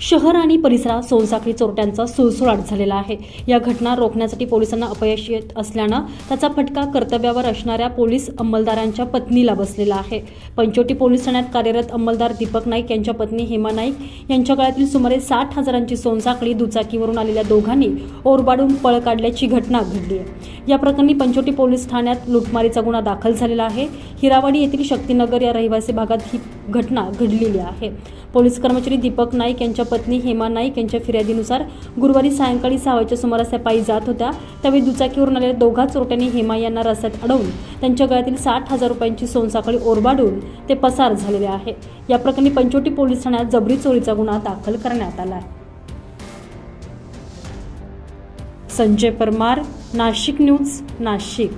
शहर आणि परिसरात सोनसाखळी चोरट्यांचा सुळसुळाट झालेला आहे. या घटना रोखण्यासाठी पोलिसांना अपयश येत असल्यानं त्याचा फटका कर्तव्यावर असणाऱ्या पोलीस अंमलदारांच्या पत्नीला बसलेला आहे. पंचवटी पोलीस ठाण्यात कार्यरत अंमलदार दीपक नाईक यांच्या पत्नी हेमा नाईक यांच्या काळातील सुमारे साठ हजारांची सोनसाखळी दुचाकीवरून आलेल्या दोघांनी ओरबाडून पळ काढल्याची घटना घडली आहे. या प्रकरणी पंचवटी पोलीस ठाण्यात लुटमारीचा गुन्हा दाखल झालेला आहे. हिरावाडी येथील शक्तीनगर या रहिवासी भागात ही घटना घडलेली आहे. पोलीस कर्मचारी दीपक नाईक यांच्या पत्नी हेमा नाईक यांच्या फिर्यादीनुसार गुरुवारी सायंकाळी सहा वाजच्या सुमारास त्या पायी जात होत्या. त्यावेळी दुचाकीवरून आलेल्या दोघा चोरट्यांनी हेमा यांना रस्त्यात अडवून त्यांच्या गळ्यातील साठ हजार रुपयांची सोनसाखळी ओरबाडून ते पसार झालेले आहे. या प्रकरणी पंचवटी पोलीस ठाण्यात जबरी चोरीचा गुन्हा दाखल करण्यात आला आहे. संजय परमार नाशिक न्यूज नाशिक.